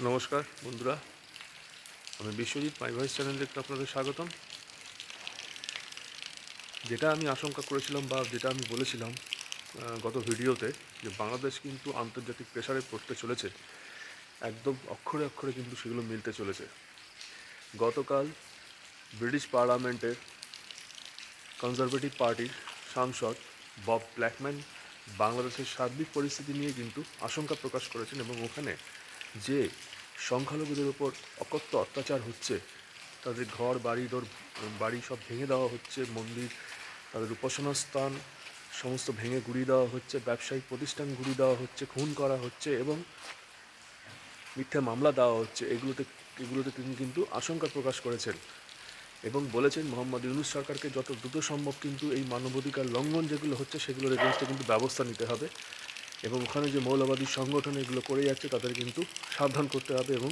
নমস্কার, বন্ধুরা। আমি বিশ্বজিৎ মাই ভয়েস চ্যানেল দেখতে আপনাদের স্বাগতম। যেটা আমি আশঙ্কা করেছিলাম বা যেটা আমি বলেছিলাম গত ভিডিওতে, যে বাংলাদেশ কিন্তু আন্তর্জাতিক প্রেসারে পড়তে চলেছে। একদম অক্ষরে অক্ষরে কিন্তু সেগুলো মিলতে চলেছে। গতকাল ব্রিটিশ পার্লামেন্টের কনজারভেটিভ পার্টির সাংসদ বব ব্ল্যাকম্যান বাংলাদেশের সার্বিক পরিস্থিতি নিয়ে কিন্তু আশঙ্কা প্রকাশ করেছেন এবং ওখানে যে সংখ্যালঘুদের ওপর অকথ্য অত্যাচার হচ্ছে, তাদের ঘর, বাড়ি, দর, বাড়ি সব ভেঙে দেওয়া হচ্ছে, মন্দির, তাদের উপাসনা স্থান সমস্ত ভেঙে গুড়িয়ে দেওয়া হচ্ছে, ব্যবসায়িক প্রতিষ্ঠান গুড়িয়ে দেওয়া হচ্ছে, খুন করা হচ্ছে এবং মিথ্যা মামলা দেওয়া হচ্ছে। এগুলোতে এগুলোতে তিনি কিন্তু আশঙ্কা প্রকাশ করেছেন এবং বলেছেন, মোহাম্মদ ইউনুস সরকারকে যত দ্রুত সম্ভব কিন্তু এই মানবাধিকার লঙ্ঘন যেগুলো হচ্ছে, সেগুলোর এগেনস্টে কিন্তু ব্যবস্থা নিতে হবে। এবং ওখানে যে মৌলবাদী সংগঠন এগুলো করে যাচ্ছে, তাদের কিন্তু সাবধান করতে হবে এবং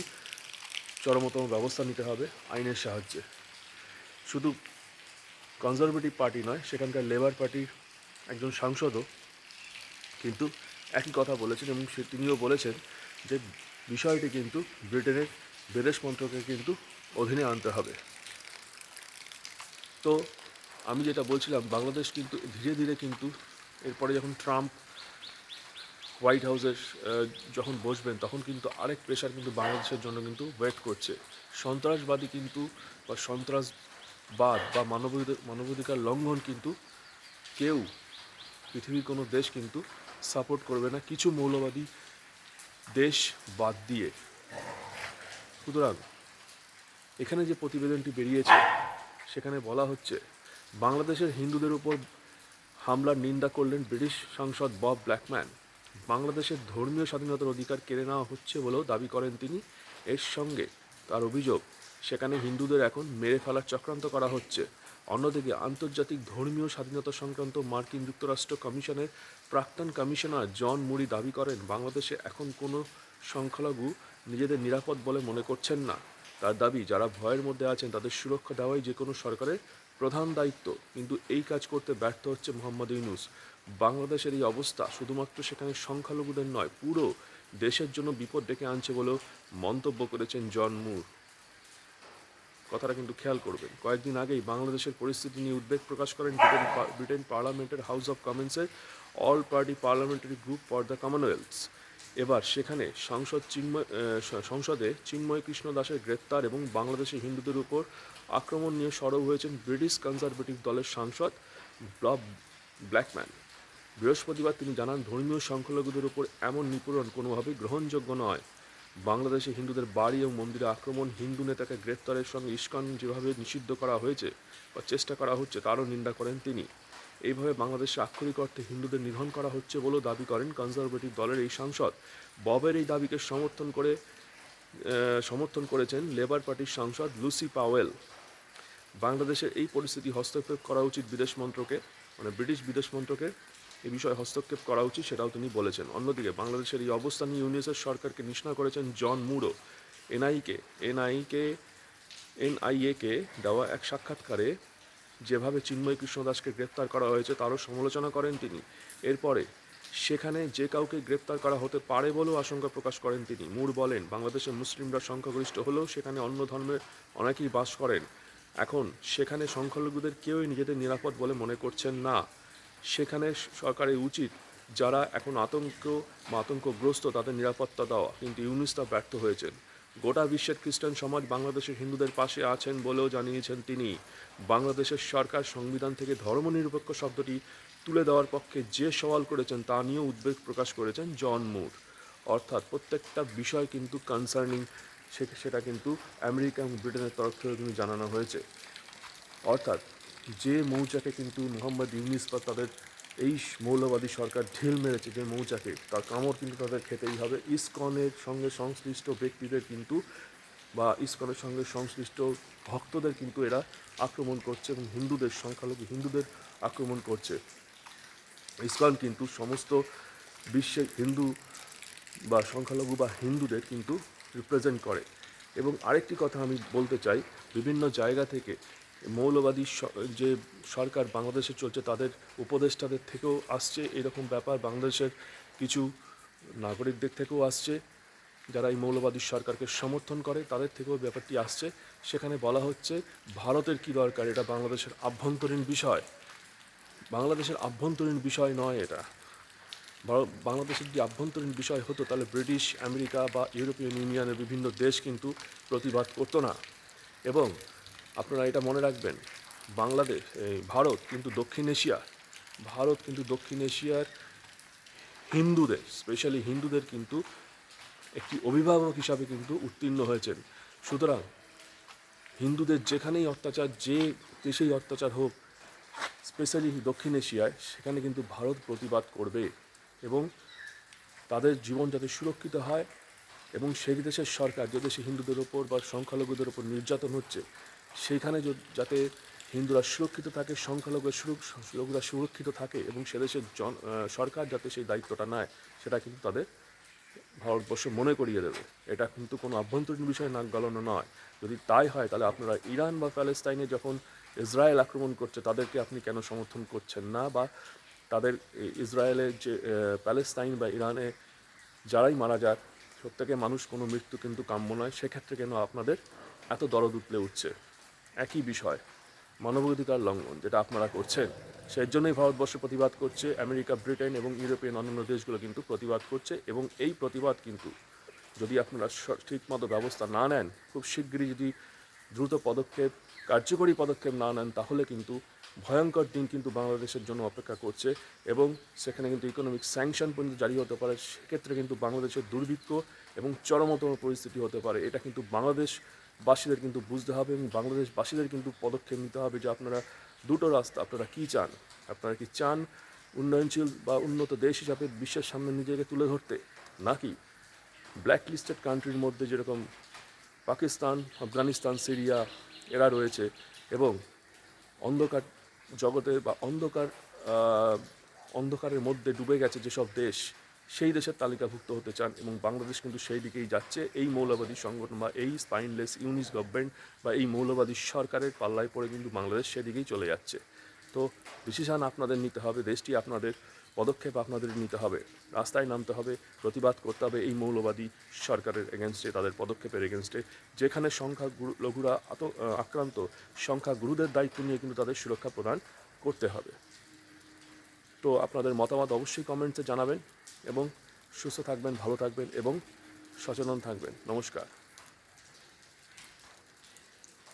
চরমতম ব্যবস্থা নিতে হবে আইনের সাহায্যে। শুধু কনজারভেটিভ পার্টি নয়, সেখানকার লেবার পার্টির একজন সাংসদও কিন্তু একই কথা বলেছেন এবং সে তিনিও বলেছেন যে বিষয়টি কিন্তু ব্রিটেনের বিদেশ মন্ত্রকের কিন্তু অধীনে আনতে হবে। তো আমি যেটা বলছিলাম, বাংলাদেশ কিন্তু ধীরে ধীরে কিন্তু এরপরে যখন ট্রাম্প হোয়াইট হাউসের আহ, যখন বসবেন তখন কিন্তু আরেক প্রেশার কিন্তু বাংলাদেশের জন্য কিন্তু ওয়েট করছে। সন্ত্রাসবাদী কিন্তু বা সন্ত্রাসবাদ বা মানবাধিকার মানবাধিকার লঙ্ঘন কিন্তু কেউ পৃথিবীর কোনো দেশ কিন্তু সাপোর্ট করবে না। কিছু মৌলবাদী দেশ বাদ দিয়ে। সুতরাং এখানে যে প্রতিবেদনটি বেরিয়েছে সেখানে বলা হচ্ছে বাংলাদেশের হিন্দুদের উপর হামলার নিন্দা করলেন ব্রিটিশ সাংসদ বব ব্ল্যাকম্যান। বাংলাদেশের ধর্মীয় স্বাধীনতার অধিকার কেড়ে নেওয়া হচ্ছে বলেও দাবি করেন তিনি। এর সঙ্গে তার অভিযোগ, সেখানে হিন্দুদের এখন মেরে ফেলার চক্রান্ত করা হচ্ছে। অন্যদিকে আন্তর্জাতিক ধর্মীয় স্বাধীনতা সংক্রান্ত মার্কিন যুক্তরাষ্ট্র কমিশনের প্রাক্তন কমিশনার জন মুরি দাবি করেন, বাংলাদেশে এখন কোনো সংখ্যালঘু নিজেদের নিরাপদ বলে মনে করছেন না। তার দাবি, যারা ভয়ের মধ্যে আছেন তাদের সুরক্ষা দেওয়াই যে কোনো সরকারের প্রধান দায়িত্ব, কিন্তু এই কাজ করতে ব্যর্থ হচ্ছে মোহাম্মদ ইউনুস। বাংলাদেশের এই অবস্থা শুধুমাত্র সেখানে সংখ্যালঘুদের নয়, পুরো দেশের জন্য বিপদ ডেকে আনছে বলেও মন্তব্য করেছেন জন মুর। কথাটা কিন্তু খেয়াল করবেন, কয়েকদিন আগেই বাংলাদেশের পরিস্থিতি নিয়ে উদ্বেগ প্রকাশ করেন ব্রিটেন ব্রিটেন পার্লামেন্টের house of কমন্সের all party parliamentary group for the Commonwealth. এবার সেখানে সংসদ চিন্ময় সংসদে চিন্ময় কৃষ্ণ দাসের গ্রেপ্তার এবং বাংলাদেশে হিন্দুদের উপর আক্রমণ নিয়ে সরব হয়েছেন ব্রিটিশ কনজারভেটিভ দলের সাংসদ ব্লব ব্ল্যাকম্যান। বৃহস্পতিবার তিনি জানান, ধর্মীয় সংখ্যালঘুদের উপর এমন নিপীড়ন কোনোভাবেই গ্রহণযোগ্য নয়। বাংলাদেশে হিন্দুদের বাড়ি এবং মন্দিরে আক্রমণ, হিন্দু নেতাকে গ্রেপ্তারের সঙ্গে ইস্কন যেভাবে নিষিদ্ধ করা হয়েছে বা চেষ্টা করা হচ্ছে, তারও নিন্দা করেন তিনি। এইভাবে বাংলাদেশে আক্ষরিক অর্থে হিন্দুদের নিধন করা হচ্ছে বলেও দাবি করেন কনজারভেটিভ দলের এই সাংসদ। ববের এই দাবিকে সমর্থন করে সমর্থন করেছেন লেবার পার্টির সাংসদ লুসি পাওয়েল। বাংলাদেশের এই পরিস্থিতি হস্তক্ষেপ করা উচিত বিদেশ মন্ত্রকে মানে ব্রিটিশ বিদেশ মন্ত্রকে এই বিষয়ে হস্তক্ষেপ করা উচিত সেটাও তিনি বলেছেন। অন্যদিকে বাংলাদেশের এই অবস্থা নিয়ে ইউনিসেফ সরকারকে নিষ্ণা করেছেন জন মুরো। এনআইকে এনআইকে, এনআইএকে দেওয়া এক সাক্ষাৎকারে যেভাবে চিন্ময় কৃষ্ণ দাসকে গ্রেপ্তার করা হয়েছে তারও সমালোচনা করেন তিনি। এরপরে সেখানে যে কাউকে গ্রেপ্তার করা হতে পারে বলেও আশঙ্কা প্রকাশ করেন তিনি। মুর বলেন বাংলাদেশের মুসলিমরা সংখ্যাগরিষ্ঠ হলেও সেখানে অন্য ধর্মের অনেকেই বাস করেন। এখন সেখানে সংখ্যালঘুদের কেউই নিজেদের নিরাপদ বলে মনে করছেন না। সেখানে সরকারের উচিত যারা এখন আতঙ্ক বা আতঙ্কগ্রস্ত তাদের নিরাপত্তা দেওয়া। কিন্তু ইউনিস তা ব্যর্থ হয়েছেন। গোটা বিশ্বের খ্রিস্টান সমাজ বাংলাদেশের হিন্দুদের পাশে আছেন বলেও জানিয়েছেন তিনি। বাংলাদেশের সরকার সংবিধান থেকে ধর্মনিরপেক্ষ শব্দটি তুলে দেওয়ার পক্ষে যে সওয়াল করেছেন তা নিয়েও উদ্বেগ প্রকাশ করেছেন জন মুর। অর্থাৎ প্রত্যেকটা বিষয় কিন্তু কনসার্নিং সেটা কিন্তু আমেরিকা এবং ব্রিটেনের তরফ থেকে কিন্তু জানানো হয়েছে। অর্থাৎ যে মৌচাকে কিন্তু মোহাম্মদ ইউনিস বা তাদের এই মৌলবাদী সরকার ঢিল মেরেছে, যে মৌচাকে, তার কামড় কিন্তু তাদের খেতেই হবে। ইসকনের সঙ্গে সংশ্লিষ্ট ব্যক্তিদের কিন্তু বা ইসকনের সঙ্গে সংশ্লিষ্ট ভক্তদের কিন্তু এরা আক্রমণ করছে এবং হিন্দুদের, সংখ্যালঘু হিন্দুদের আক্রমণ করছে। ইসকন কিন্তু সমস্ত বিশ্বের হিন্দু বা সংখ্যালঘু বা হিন্দুদের কিন্তু রিপ্রেজেন্ট করে। এবং আরেকটি কথা আমি বলতে চাই, বিভিন্ন জায়গা থেকে মৌলবাদী যে সরকার বাংলাদেশে চলছে, তাদের উপদেষ্টাদের থেকেও আসছে এরকম ব্যাপার। বাংলাদেশের কিছু নাগরিকদের থেকেও আসছে, যারা এই মৌলবাদী সরকারকে সমর্থন করে, তাদের থেকেও ব্যাপারটি আসছে। সেখানে বলা হচ্ছে, ভারতের কি দরকার? এটা বাংলাদেশের আভ্যন্তরীণ বিষয়। বাংলাদেশের আভ্যন্তরীণ বিষয় নয় এটা। বাংলাদেশের যদি আভ্যন্তরীণ বিষয় হতো, তাহলে ব্রিটিশ, আমেরিকা বা ইউরোপিয়ান ইউনিয়নের বিভিন্ন দেশ কিন্তু প্রতিবাদ করতো না। এবং আপনারা এটা মনে রাখবেন, বাংলাদেশ ভারত কিন্তু দক্ষিণ এশিয়া, ভারত কিন্তু দক্ষিণ এশিয়ার হিন্দুদের স্পেশালি হিন্দুদের কিন্তু একটি অভিভাবক হিসাবে কিন্তু উত্তীর্ণ হয়েছেন। সুতরাং হিন্দুদের যেখানেই অত্যাচার, যে দেশেই অত্যাচার হোক স্পেশালি দক্ষিণ এশিয়ায়, সেখানে কিন্তু ভারত প্রতিবাদ করবে। এবং তাদের জীবন যাতে সুরক্ষিত হয় এবং সেই দেশের সরকার, যে দেশে হিন্দুদের ওপর বা সংখ্যালঘুদের ওপর নির্যাতন হচ্ছে, সেইখানে যাতে হিন্দুরা সুরক্ষিত থাকে, সংখ্যালঘুরা সুরক্ষিতরা সুরক্ষিত থাকে এবং সে দেশের জন সরকার যাতে সেই দায়িত্বটা নেয়, সেটা কিন্তু তাদের ভারতবর্ষ মনে করিয়ে দেবে। এটা কিন্তু কোনো আভ্যন্তরীণ বিষয় নাক গলানো নয়। যদি তাই হয়, তাহলে আপনারা ইরান বা প্যালেস্তাইনে যখন ইসরায়েল আক্রমণ করছে, তাদেরকে আপনি কেন সমর্থন করছেন না? বা তাদের ইসরায়েলের যে প্যালেস্তাইন বা ইরানে যারাই মারা যাক, প্রত্যেকে মানুষ কোনো মৃত্যু কিন্তু কাম্য নয়। সেক্ষেত্রে কেন আপনাদের এত দরদ উতলে উঠছে? একই বিষয়, মানবাধিকার লঙ্ঘন যেটা আপনারা করছেন। সেই জন্যই ভারতবর্ষ প্রতিবাদ করছে, আমেরিকা, ব্রিটেন এবং ইউরোপিয়ান অন্যান্য দেশগুলো কিন্তু প্রতিবাদ করছে এবং এই প্রতিবাদ কিন্তু যদি আপনারা ঠিকমতো ব্যবস্থা না নেন, খুব শীঘ্রই যদি দ্রুত পদক্ষেপ কার্যকরী পদক্ষেপ না নেন, তাহলে কিন্তু ভয়ঙ্কর দিন কিন্তু বাংলাদেশের জন্য অপেক্ষা করছে এবং সেখানে কিন্তু ইকোনমিক স্যাংশন পর্যন্ত জারি হতে পারে। সেক্ষেত্রে কিন্তু বাংলাদেশের দুর্ভিক্ষ এবং চরমতম পরিস্থিতি হতে পারে। এটা কিন্তু বাংলাদেশবাসীদের কিন্তু বুঝতে হবে এবং বাংলাদেশবাসীদের কিন্তু পদক্ষেপ নিতে হবে যে আপনারা দুটো রাস্তা, আপনারা কী চান? আপনারা কি চান উন্নয়নশীল বা উন্নত দেশ হিসাবে বিশ্বের সামনে নিজেকে তুলে ধরতে, নাকি ব্ল্যাক লিস্টেড কান্ট্রির মধ্যে যেরকম পাকিস্তান, আফগানিস্তান, সিরিয়া এরা রয়েছে এবং অন্ধকার জগতে বা অন্ধকার অন্ধকারের মধ্যে ডুবে গেছে যেসব দেশ, সেই দেশের তালিকাভুক্ত হতে চান এবং বাংলাদেশ কিন্তু সেই দিকেই যাচ্ছে। এই মৌলবাদী সংগঠন বা এই স্পাইনলেস ইউনিস গভর্নমেন্ট বা এই মৌলবাদী সরকারের পাল্লায় পড়ে কিন্তু বাংলাদেশ সেদিকেই চলে যাচ্ছে। তো ডিসিশন আপনাদের নিতে হবে, দেশটি আপনাদের পদক্ষেপ আপনাদের নিতে হবে। রাস্তায় নামতে হবে, প্রতিবাদ করতে হবে এই মৌলবাদী সরকারের এগেনস্টে তাদের পদক্ষেপের এগেনস্টে যেখানে সংখ্যা লঘুরা আত আক্রান্ত, সংখ্যা গুরুদের দায়িত্ব নিয়ে কিন্তু তাদের সুরক্ষা প্রদান করতে হবে। তো আপনাদের মতামত অবশ্যই কমেন্টসে জানাবেন এবং সুস্থ থাকবেন, ভালো থাকবেন এবং সচেতন থাকবেন। নমস্কার।